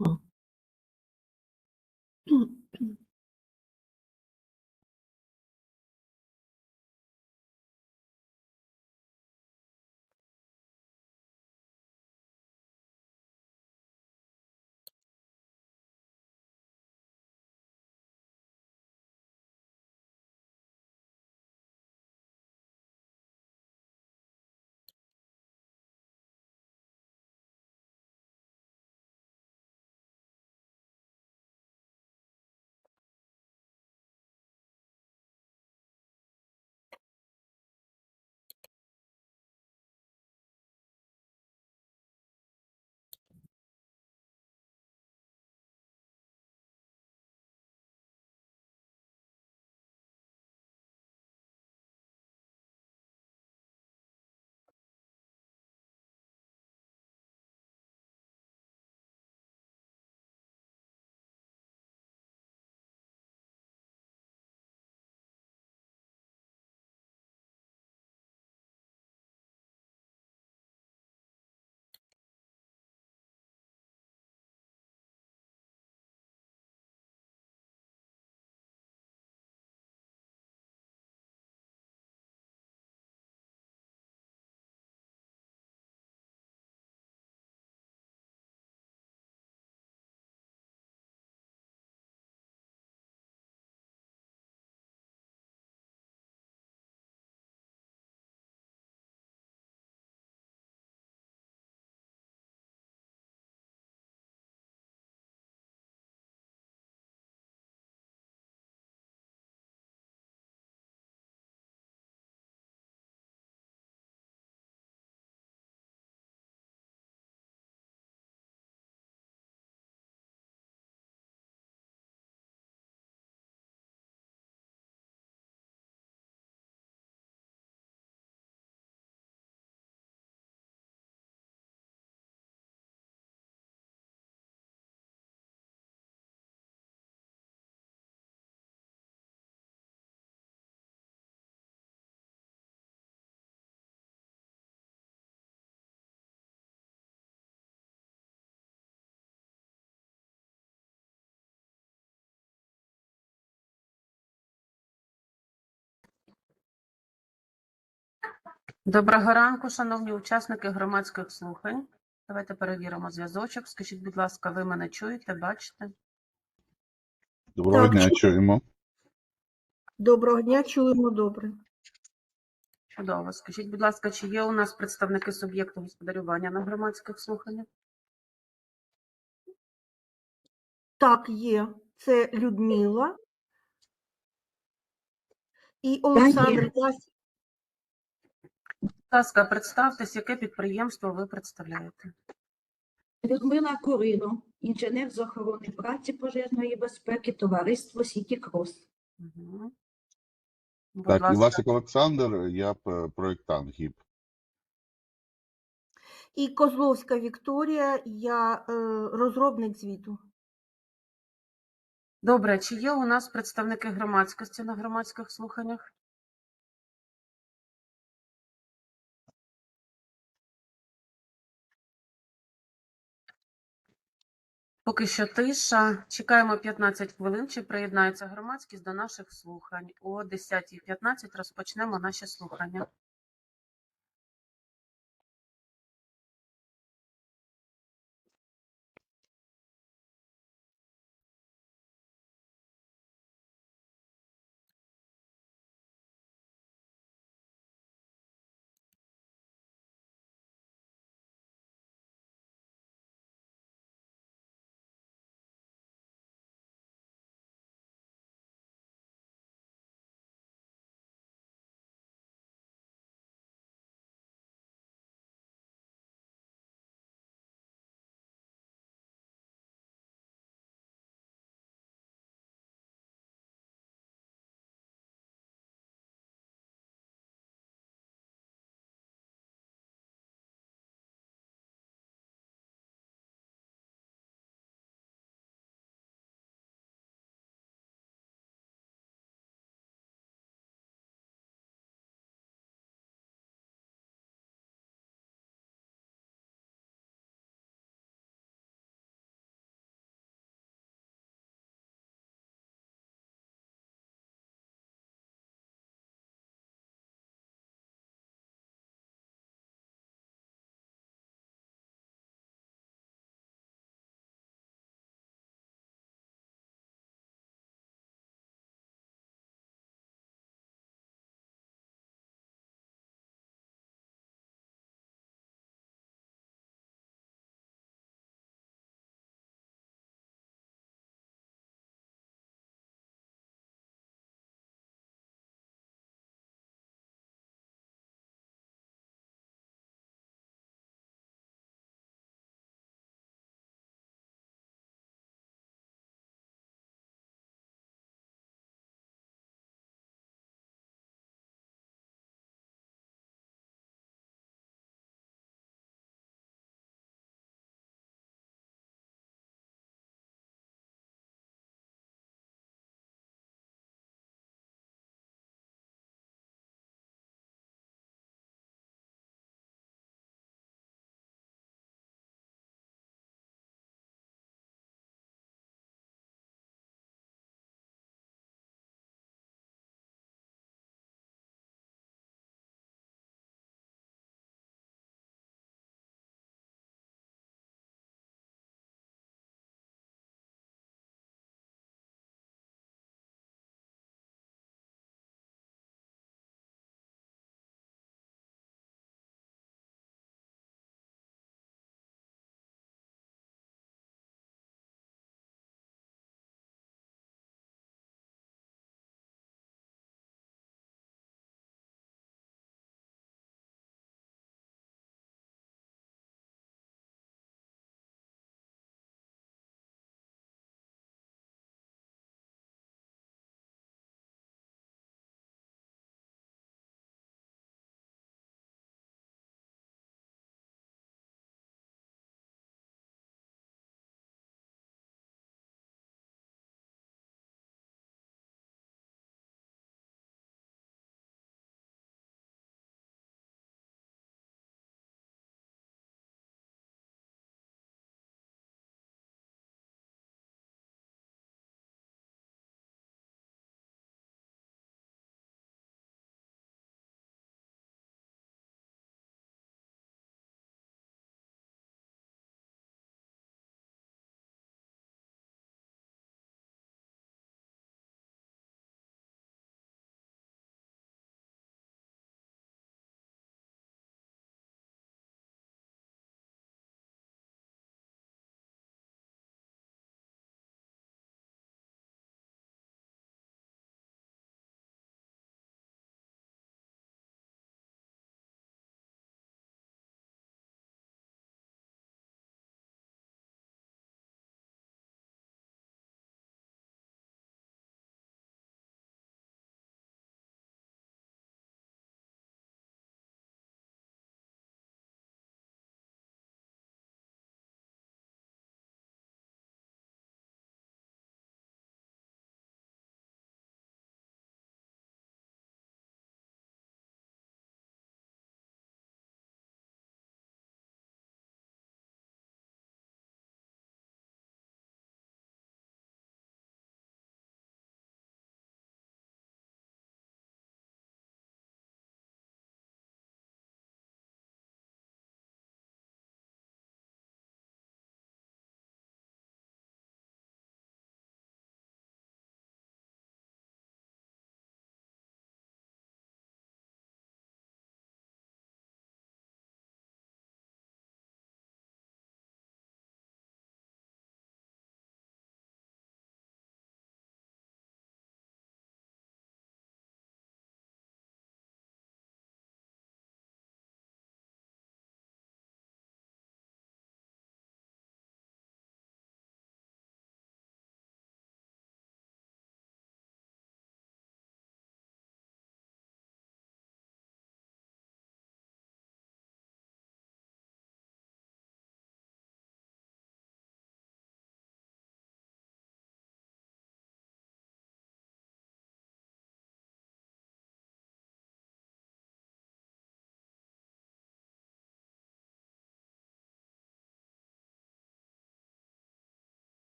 Oh. Доброго ранку, шановні учасники громадських слухань. Давайте перевіримо зв'язочок. Скажіть, будь ласка, ви мене чуєте, бачите? Доброго Так, дня, чу- чуємо. Доброго дня, чуємо добре. Чудово. Скажіть, будь ласка, чи є у нас представники суб'єкту господарювання на громадських слуханнях? Так, є. Це Людмила і Олександр Влас- ласка, представтесь, яке підприємство ви представляєте. Людмила Курино, інженер з охорони праці пожежної безпеки, товариство Сіті Крос. Угу. Будь Так, ласка, Івасик Олександр, я п- проєктант ГІП. і Козловська Вікторія, я е, розробник звіту. Добре, чи є у нас представники громадськості на громадських слуханнях? Поки що тиша. Чекаємо 15 хвилин, чи приєднається громадськість до наших слухань. О 10.15 розпочнемо наші слухання.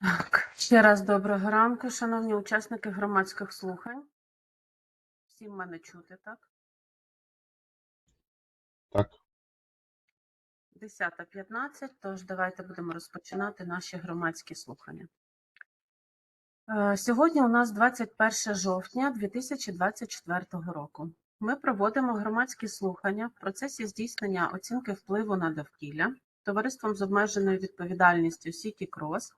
Так, ще раз доброго ранку, шановні учасники громадських слухань. Всім мене чути, так? Так, 10.15, тож давайте будемо розпочинати наші громадські слухання. Е, Сьогодні у нас 21 жовтня 2024 року. Ми проводимо громадські слухання в процесі здійснення оцінки впливу на довкілля товариством з обмеженою відповідальністю Сіті Крос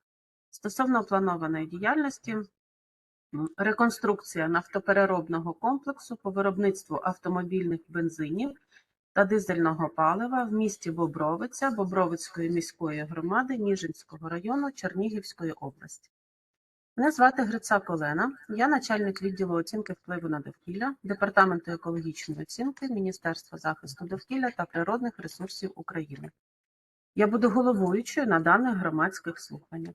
стосовно планованої діяльності реконструкція нафтопереробного комплексу по виробництву автомобільних бензинів та дизельного палива в місті Бобровиця Бобровицької міської громади Ніжинського району Чернігівської області. Мене звати Грицак Олена, я начальник відділу оцінки впливу на довкілля Департаменту екологічної оцінки Міністерства захисту довкілля та природних ресурсів України. Я буду головуючою на даних громадських слуханнях.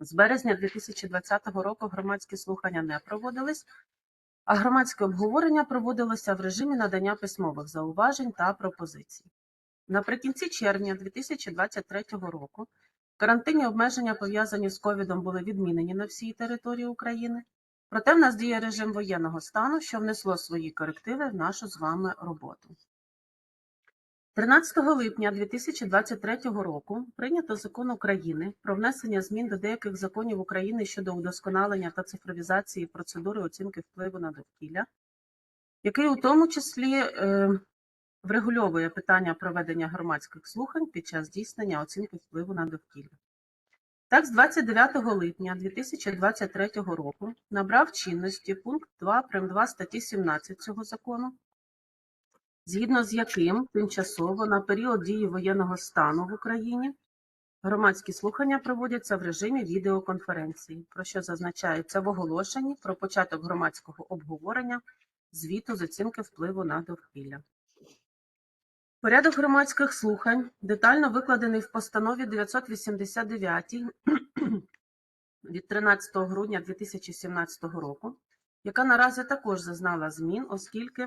з березня 2020 року громадські слухання не проводились, а громадське обговорення проводилося в режимі надання письмових зауважень та пропозицій. Наприкінці червня 2023 року карантинні обмеження, пов'язані з ковідом, були відмінені на всій території України. Проте в нас діє режим воєнного стану, що внесло свої корективи в нашу з вами роботу. 13 липня 2023 року прийнято закон України про внесення змін до деяких законів України щодо удосконалення та цифровізації процедури оцінки впливу на довкілля, який у тому числі е, врегульовує питання проведення громадських слухань під час здійснення оцінки впливу на довкілля. Так, з 29 липня 2023 року набрав чинності пункт 2 прим. 2 статті 17 цього закону, згідно з яким тимчасово на період дії воєнного стану в Україні громадські слухання проводяться в режимі відеоконференції, про що зазначається в оголошенні про початок громадського обговорення звіту з оцінки впливу на довкілля. Порядок громадських слухань детально викладений в постанові 989 від 13 грудня 2017 року, яка наразі також зазнала змін, оскільки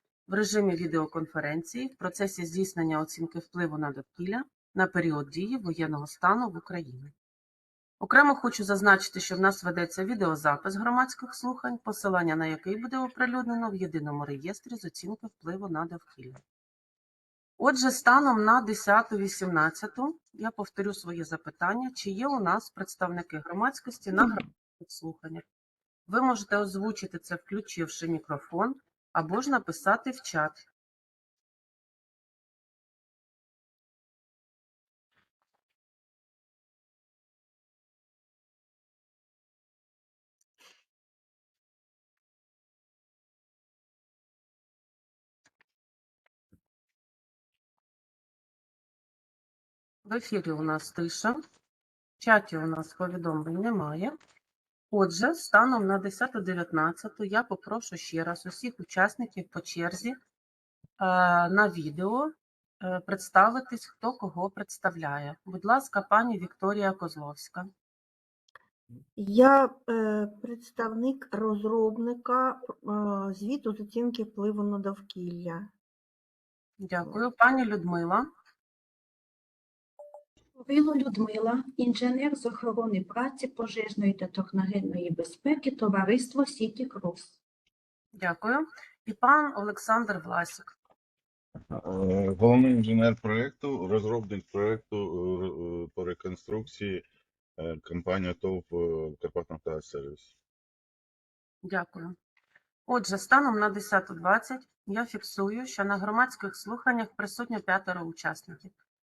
в режимі відеоконференції в процесі здійснення оцінки впливу на довкілля на період дії воєнного стану в Україні. Окремо хочу зазначити, що в нас ведеться відеозапис громадських слухань, посилання на який буде оприлюднено в єдиному реєстрі з оцінки впливу на довкілля. Отже, станом на 10.18 я повторю своє запитання, чи є у нас представники громадськості на громадських слуханнях. Ви можете озвучити це, включивши мікрофон, або ж написати в чат. В ефірі у нас тиша, в чаті у нас повідомлень немає. Отже, станом на 10.19 я попрошу ще раз усіх учасників по черзі е, на відео е, представитись, хто кого представляє. Будь ласка, пані Вікторія Козловська. Я е, представник розробника звіту з оцінки впливу на довкілля. Дякую. Пані Людмила. Курило Людмила, інженер з охорони праці, пожежної та техногенної безпеки, товариство Сіті Крос. Дякую. І пан Олександр Власік. Е, головний інженер проєкту, розробник проєкту е, е, по реконструкції компанія ТОВ Карпатнафтогазсервіс. Дякую. Отже, станом на 10.20 я фіксую, що на громадських слуханнях присутньо п'ятеро учасників,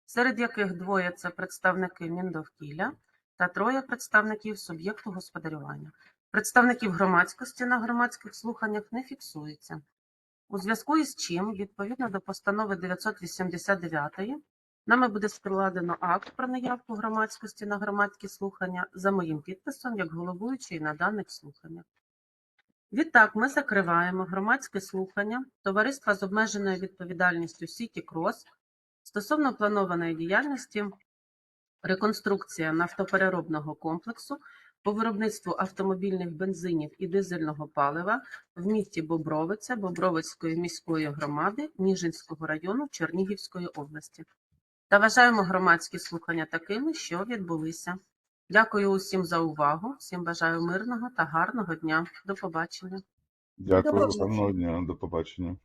серед яких двоє це представники Міндовкілля та троє представників суб'єкту господарювання. Представників громадськості на громадських слуханнях не фіксується. У зв'язку із чим, відповідно до постанови 989, нами буде складено акт про наявку громадськості на громадські слухання за моїм підписом як головуючий на даних слуханнях. Відтак, ми закриваємо громадське слухання Товариства з обмеженою відповідальністю Сіті Крос стосовно планованої діяльності реконструкція нафтопереробного комплексу по виробництву автомобільних бензинів і дизельного палива в місті Бобровиця Бобровицької міської громади Ніжинського району Чернігівської області. Та вважаємо громадські слухання такими, що відбулися. Дякую усім за увагу. Всім бажаю мирного та гарного дня. До побачення. Дякую, побачення. гарного дня, до побачення.